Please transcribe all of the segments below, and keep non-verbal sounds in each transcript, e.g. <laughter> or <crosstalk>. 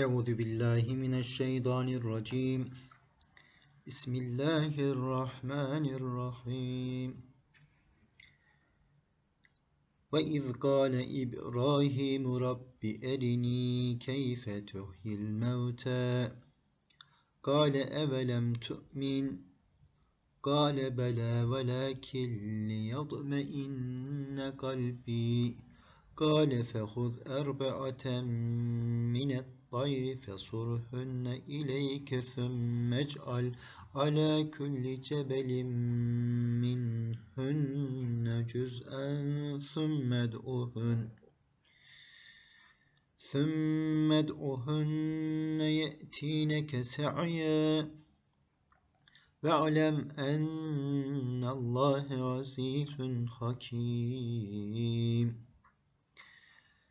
أعوذ بالله من الشيطان الرجيم. بسم الله الرحمن الرحيم. وإذ قال إبراهيم رب أرني كيف تحيي الموتى؟ قال أولم تؤمن؟ قال بلى ولكن ليطمئن قلبي. قال فخذ أربعة من الطعام فصرهن إليك ثم اجعل على كل جبل منهن جزءا ثم ادعهن ثم ادعهن يأتينك سعيا واعلم أن الله عزيز حكيم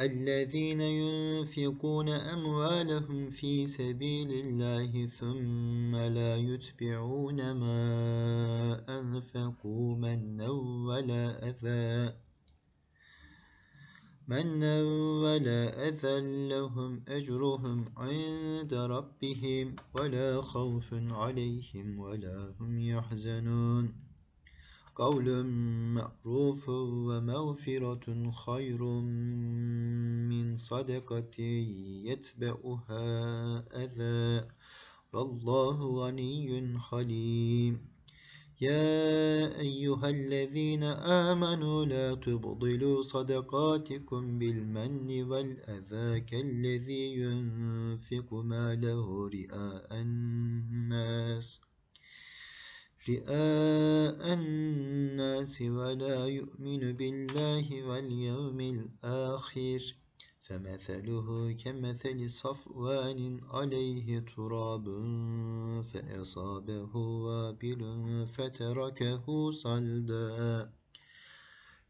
الذين ينفقون أموالهم في سبيل الله ثم لا يتبعون ما أنفقوا منا ولا أذى. منا ولا أذى لهم أجرهم عند ربهم ولا خوف عليهم ولا هم يحزنون. قول معروف ومغفرة خير من صدقة يتبعها أذى. والله غني حليم. يا أيها الذين آمنوا لا تبطلوا صدقاتكم بالمن والأذى كالذي ينفق ماله رئاء الناس. رئاء الناس ولا يؤمن بالله واليوم الآخر فمثله كمثل صفوان عليه تراب فأصابه وابل فتركه صلدا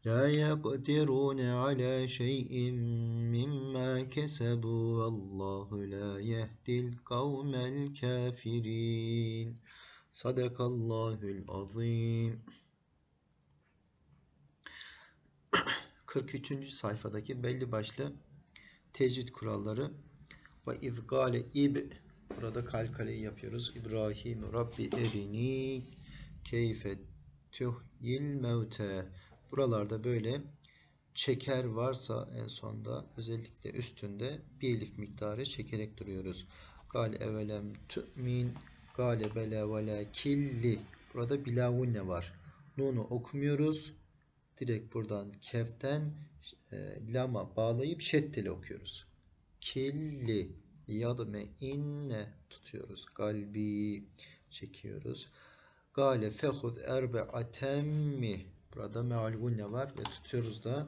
لا يقدرون على شيء مما كسبوا والله لا يهدي القوم الكافرين Sadakallahül azim. 43. sayfadaki belli başlı tecvid kuralları ve izgale ib burada kalkaleyi yapıyoruz. İbrahim Rabbi erini keyfe tuhyil mevte buralarda böyle çeker varsa en sonda özellikle üstünde bir elif miktarı çekerek duruyoruz. Gal evelem tu'min gale bele vela killi burada bilavunne var. Nunu okumuyoruz. Direkt buradan keften e, lama bağlayıp şeddeli okuyoruz. Killi yadme inne tutuyoruz. Kalbi çekiyoruz. Gale fehuz erbe atemmi burada meal gunne var ve tutuyoruz da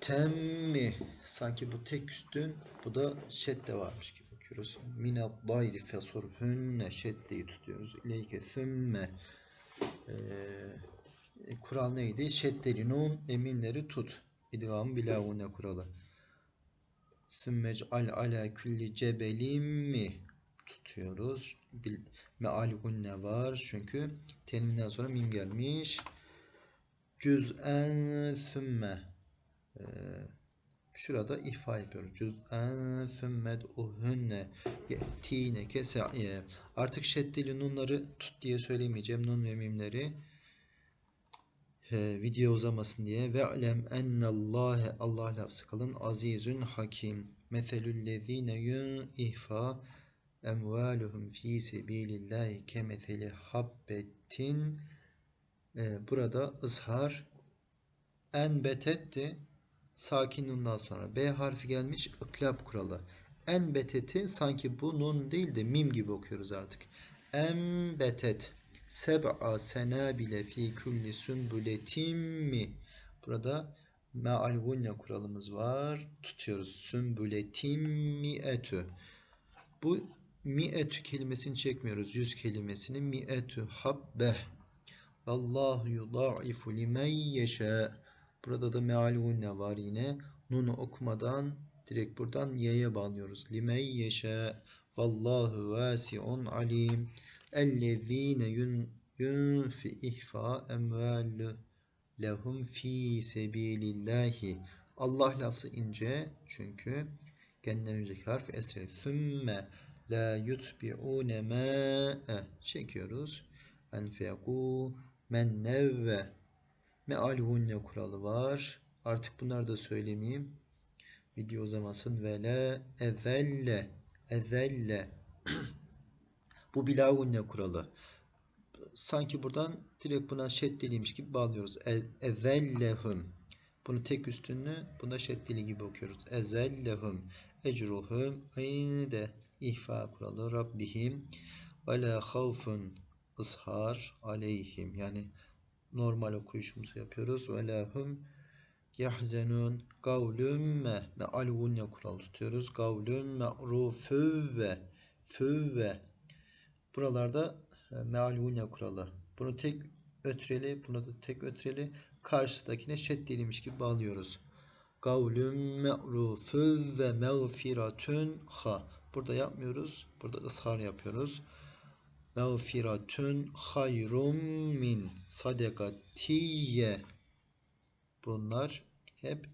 temmi sanki bu tek üstün bu da şedde varmış gibi okuyoruz. Minat dayri fesur hünne şeddeyi tutuyoruz. İleyke sümme e, kural neydi? Şeddeli nun eminleri tut. İdgam bilavune kuralı. Sümmec al ala külli cebelim mi? Tutuyoruz. Bil, meal gunne var. Çünkü tenvinden sonra mim gelmiş. Cüz'en sümme. Ee, şurada ihfa yapıyoruz. Cüz'en sümmed uhunne ye'tine kesa'iye. Artık şeddeli nunları tut diye söylemeyeceğim. Nun ve mimleri video uzamasın diye ve alem ennallâhe Allah lafzı kalın azizün hakim meselüllezine yun ihfa emvaluhum fi sebilillahi kemetheli habbetin e, burada ızhar enbetetti sakin nundan sonra B harfi gelmiş ıklap kuralı enbeteti sanki bu nun değil de mim gibi okuyoruz artık embetet seb'a senabile fi kulli sünbuletim mi? Burada me'al gunne kuralımız var. Tutuyoruz. Sünbuletim mi etü. Bu mi'etü kelimesini çekmiyoruz. Yüz kelimesini mi'etü habbe. Allahu yudaifu limen yeşâ. Burada da mealunne var yine. Nunu okumadan direkt buradan y'ye bağlıyoruz. Limen yeşâ. Vallahu vasiun alim. Ellezîne yun, yunfi ihfa emvâlü lehum fi sebilillahi. Allah lafzı ince çünkü kendinden önceki harf esre. Sümme la yutbi'une ma'e çekiyoruz. Enfeku men nevve mealhunne kuralı var. Artık bunları da söylemeyeyim. Video uzamasın. Ve la ezelle ezelle <clears throat> bu bilahunne kuralı. Sanki buradan direkt buna şeddeliymiş gibi bağlıyoruz. E- Ezellehum. Bunu tek üstünlü, buna şeddeli gibi okuyoruz. Ezellehum. Ecruhum. Aynı de ihfa kuralı. Rabbihim. Ve la havfun ızhar aleyhim. Yani normal okuyuşumuzu yapıyoruz. Ve la hum yahzenun. Gavlüm me. Me'alvunne kuralı tutuyoruz. Gavlüm me'rufüvve. Füvve. Buralarda e, mealune kuralı. Bunu tek ötreli, bunu da tek ötreli karşıdakine şeddeliymiş gibi bağlıyoruz. Kavlüm me'rufü ve mağfiratün ha. Burada yapmıyoruz. Burada eshar yapıyoruz. Mağfiratün hayrun min sadakatiye. Bunlar hep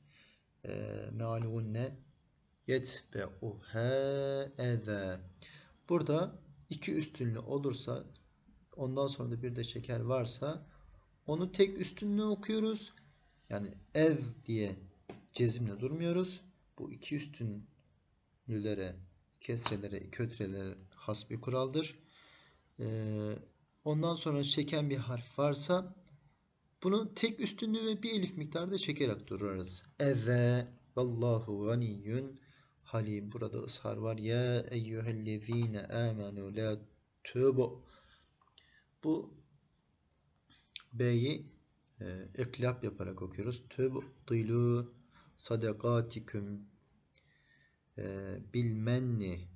e, mealune yetbe'uha eze. Burada iki üstünlü olursa ondan sonra da bir de şeker varsa onu tek üstünlü okuyoruz. Yani ev diye cezimle durmuyoruz. Bu iki üstünlülere, kesrelere, kötrelere has bir kuraldır. Ee, ondan sonra çeken bir harf varsa bunu tek üstünlü ve bir elif miktarda çekerek durarız. Eve vallahu ganiyyun halim. Burada ishar var. Ya eyyühellezine amenu la tubu. Bu B'yi e, eklap yaparak okuyoruz. Tübdilu sadakatiküm e, bilmenni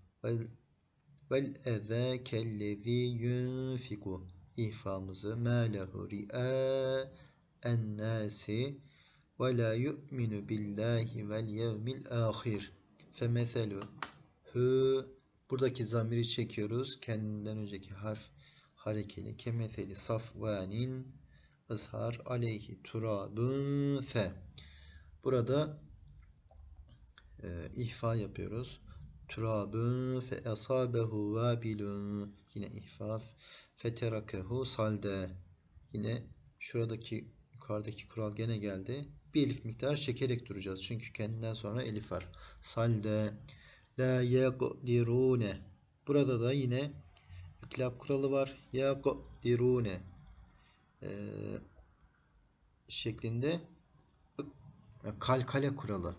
vel eze kellezi yunfiku ihfamızı ma lehu ri'a ennasi ve la yu'minu billahi vel yevmil ahir femeselu hu buradaki zamiri çekiyoruz. Kendinden önceki harf harekeli. Kemeseli safvanin ızhar aleyhi turabun fe. Burada e, ihfa yapıyoruz. Turabun fe asabehu vabilun. Yine ihfa. Feterakehu salde. Yine şuradaki yukarıdaki kural gene geldi. Bir elif miktar çekerek duracağız. Çünkü kendinden sonra elif var. Salde. La yaqdirune. Burada da yine iklap kuralı var. Yaqdirune. Ee, şeklinde kalkale kuralı.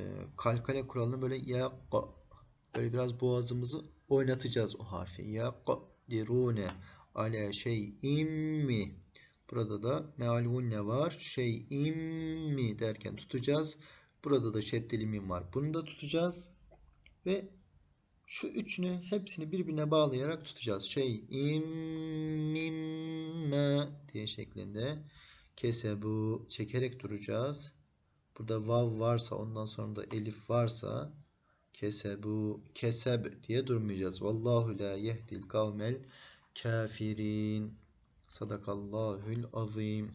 Ee, kalkale kuralını böyle ya böyle biraz boğazımızı oynatacağız o harfi. Ya dirune ala şey'in mi? Burada da mealun ne var? Şey'in mi derken tutacağız. Burada da şeddeli mim var. Bunu da tutacağız. Ve şu üçünü hepsini birbirine bağlayarak tutacağız. Şey immimme diye şeklinde kesebu çekerek duracağız. Burada vav varsa ondan sonra da elif varsa kesebu keseb diye durmayacağız. Vallahu la yehdil kavmel kafirin. Sadakallahül azim.